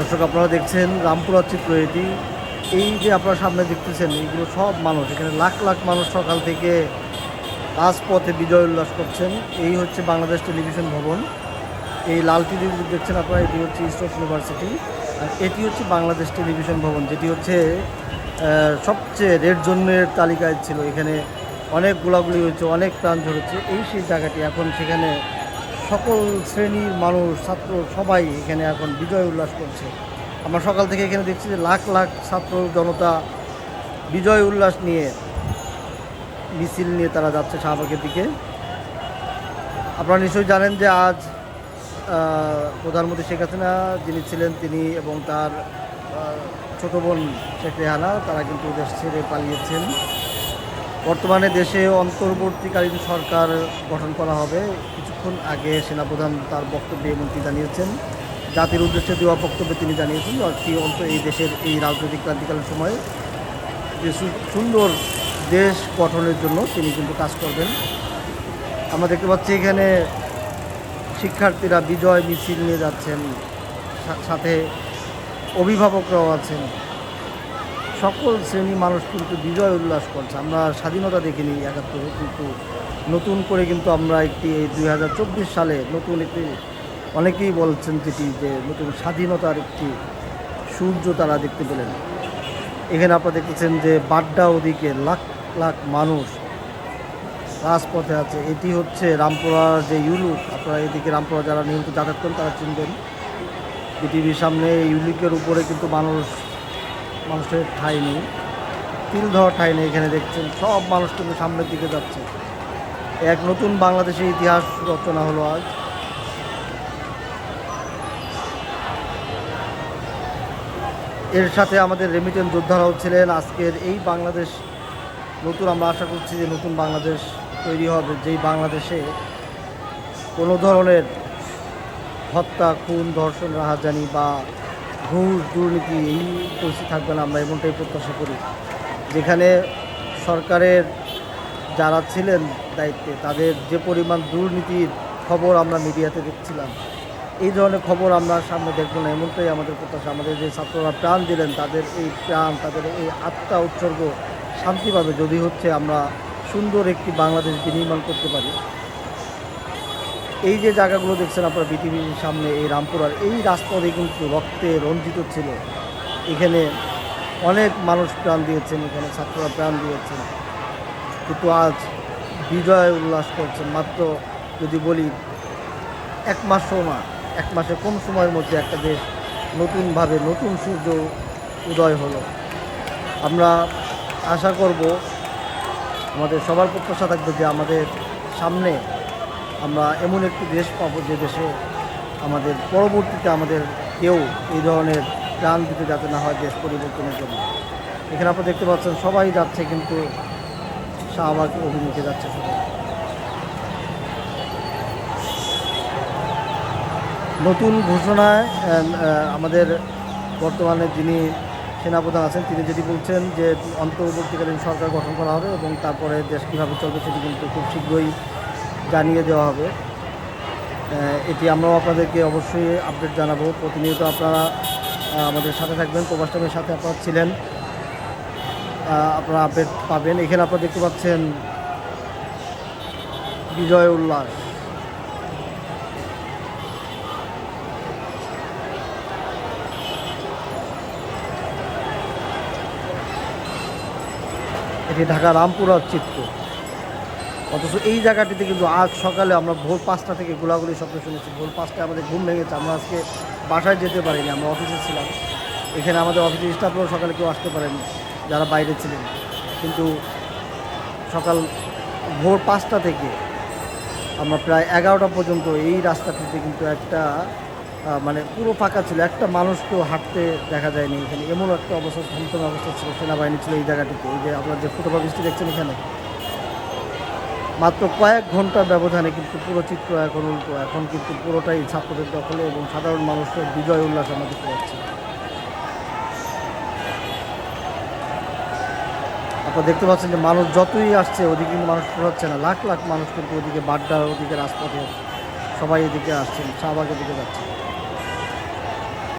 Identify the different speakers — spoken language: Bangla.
Speaker 1: দর্শক, আপনারা দেখছেন রামপুরা চিত্র এটি। এই যে আপনারা সামনে দেখতেছেন এইগুলো সব মানুষ। এখানে লাখ লাখ মানুষ সকাল থেকে রাজপথে বিজয় উল্লাস করছেন। এই হচ্ছে বাংলাদেশ টেলিভিশন ভবন। এই লালটি যে দেখছেন আপনারা, এটি হচ্ছে ইস্টার্ন ইউনিভার্সিটি আর এটি হচ্ছে বাংলাদেশ টেলিভিশন ভবন, যেটি হচ্ছে সবচেয়ে রেড জোনের তালিকায় ছিল। এখানে অনেক গোলাগুলি হয়েছে, অনেক প্রাণ ঝরেছে। এই সেই জায়গাটি এখন সেখানে সকল শ্রেণির মানুষ, ছাত্র সবাই এখানে এখন বিজয় উল্লাস করছে। আমরা সকাল থেকে এখানে দেখছি যে লাখ লাখ ছাত্র জনতা বিজয় উল্লাস নিয়ে মিছিল নিয়ে তারা যাচ্ছে শাহবাগের দিকে। আপনারা নিশ্চয়ই জানেন যে আজ প্রধানমন্ত্রী শেখ হাসিনা যিনি ছিলেন তিনি এবং তার ছোট বোন শেখ রেহানা, তারা কিন্তু দেশ ছেড়ে পালিয়েছেন। বর্তমানে দেশে অন্তর্বর্তীকালীন সরকার গঠন করা হবে। কিছুক্ষণ আগে সেনাপ্রধান তার বক্তব্যে এমনটি জানিয়েছেন, জাতির উদ্দেশ্যে দেওয়া বক্তব্যে তিনি জানিয়েছেন অতি অন্ত এই দেশের এই রাজনৈতিক ক্রান্তিকালীন সময়ে যে সুন্দর দেশ গঠনের জন্য তিনি কিন্তু কাজ করবেন। আমরা দেখতে পাচ্ছি এখানে শিক্ষার্থীরা বিজয় মিছিল নিয়ে যাচ্ছেন সাথে অভিভাবকরাও আছেন। সকল শ্রেণি মানুষ কিন্তু বিজয় উল্লাস করছে। আমরা স্বাধীনতা দেখিনি একাত্তরে, কিন্তু নতুন করে কিন্তু আমরা একটি এই দুই হাজার চব্বিশ সালে নতুন একটি, অনেকেই বলছেন যেটি যে নতুন স্বাধীনতার একটি সূর্য তারা দেখতে পেলেন। এখানে আপনারা দেখতেছেন যে বাড্ডা ওদিকে লাখ লাখ মানুষ রাজপথে আছে। এটি হচ্ছে রামপুরার যে ইউলুক, আপনারা এদিকে রামপুরা যারা নিয়মিত যাতায়াত করেন তারা চিনবেন। পৃথিবীর সামনে ইউলিকের উপরে কিন্তু মানুষ, মানুষের ঠাঁই নেই। তিল ধোয়া ঠাঁই নেই, এখানে দেখছেন। সব মানুষ কিন্তু সামনের দিকে যাচ্ছে। এক নতুন বাংলাদেশের ইতিহাস রচনা হলো আজ। এর সাথে আমাদের রেমিটেন্স যোদ্ধারাও ছিলেন। আজকের এই বাংলাদেশ নতুন, আমরা আশা করছি যে নতুন বাংলাদেশ তৈরি হবে, যেই বাংলাদেশে কোনো ধরনের হত্যা, খুন, ধর্ষণ, রাহাজানি বা ঘুষ, দুর্নীতি এই পরিস্থিতি থাকবে না, আমরা এমনটাই প্রত্যাশা করি। যেখানে সরকারের যারা ছিলেন দায়িত্বে, তাদের যে পরিমাণ দুর্নীতির খবর আমরা মিডিয়াতে দেখছিলাম, এই ধরনের খবর আমরা সামনে দেখব না। এমনটাই আমাদের প্রত্যাশা। আমাদের যে ছাত্ররা প্রাণ দিলেন, তাদের এই প্রাণ, তাদের এই আত্মা উৎসর্গ শান্তি পাবে যদি হচ্ছে, আমরা সুন্দর একটি বাংলাদেশ বিনির্মাণ করতে পারি। এই যে জায়গাগুলো দেখছেন আপনারা পৃথিবীর সামনে, এই রামপুরার, এই রাজপথে কিন্তু রক্তে রঞ্জিত ছিল। এখানে অনেক মানুষ প্রাণ দিয়েছেন, এখানে ছাত্ররা প্রাণ দিয়েছেন। কিন্তু আজ বিজয় উল্লাস করছেন মাত্র যদি বলি, এক মাস সময় এক মাসে কম সময়ের মধ্যে একটা দেশ নতুনভাবে নতুন সূর্য উদয় হলো? আমরা আশা করব, আমাদের সবার প্রত্যাশা থাকবে যে আমাদের সামনে আমরা এমন একটি দেশ পাবো যে দেশে আমাদের পরবর্তীতে আমাদের কেউ এই ধরনের প্রাণ দিতে যাতে না হয় দেশ পরিবর্তনের জন্য। এখানে আপনারা দেখতে পাচ্ছেন, সবাই যাচ্ছে কিন্তু শাহবাগ অভিমুখে যাচ্ছে নতুন ঘোষণায় আমাদের বর্তমানে যিনি সেনাপ্রধান আছেন, তিনি যেটি বলছেন যে অন্তর্বর্তীকালীন সরকার গঠন করা হবে এবং তারপরে দেশ কীভাবে চলবে সেটি কিন্তু খুব শীঘ্রই জানিয়ে দেওয়া হবে। এটি আমরাও আপনাদেরকে অবশ্যই আপডেট জানাব। প্রতিনিয়ত আপনারা আমাদের সাথে থাকবেন। প্রবাস টাইমের সাথে আপনারা ছিলেন। আপনারা আপডেট পাবেন। এখানে আপনারা দেখতে পাচ্ছেন বিজয় উল্লাস এটি ঢাকা রামপুরার চিত্র। অথচ এই জায়গাটিতে কিন্তু আজ সকালে আমরা ভোর পাঁচটা থেকে গোলাগুলি শব্দ শুনেছি। ভোর পাঁচটায় আমাদের ঘুম ভেঙেছে। আমরা আজকে বাসায় যেতে পারিনি, আমরা অফিসে ছিলাম। এখানে আমাদের অফিসের স্টাফরাও সকালে কেউ আসতে পারেনি। যারা বাইরে ছিলেন। কিন্তু সকাল ভোর পাঁচটা থেকে আমরা প্রায় এগারোটা পর্যন্ত এই রাস্তাটিতে কিন্তু একটা মানে পুরো ফাঁকা ছিল। একটা মানুষকেও হাঁটতে দেখা যায়নি এখানে। এমন একটা অবস্থা থমথমে অবস্থা ছিল সেনাবাহিনী ছিল এই জায়গাটিতে। এই যে আপনার যে ফটোগ্রাফিসটি দেখছেন এখানে, মাত্র কয়েক ঘণ্টার ব্যবধানে কিন্তু পুরো চিত্র এখন উল্টো। এখন কিন্তু পুরোটাই ছাত্রদের দখলে এবং সাধারণ মানুষের বিজয় উল্লাস আমরা দেখতে পাচ্ছি। আপনারা দেখতে পাচ্ছেন যে মানুষ যতই আসছে, ওদিকে কিন্তু মানুষ হচ্ছে না। লাখ লাখ মানুষ কিন্তু ওদিকে বাড্ডা ওদিকে রাজপথে সবাই এদিকে আসছেন, শাহবাগের দিকে যাচ্ছে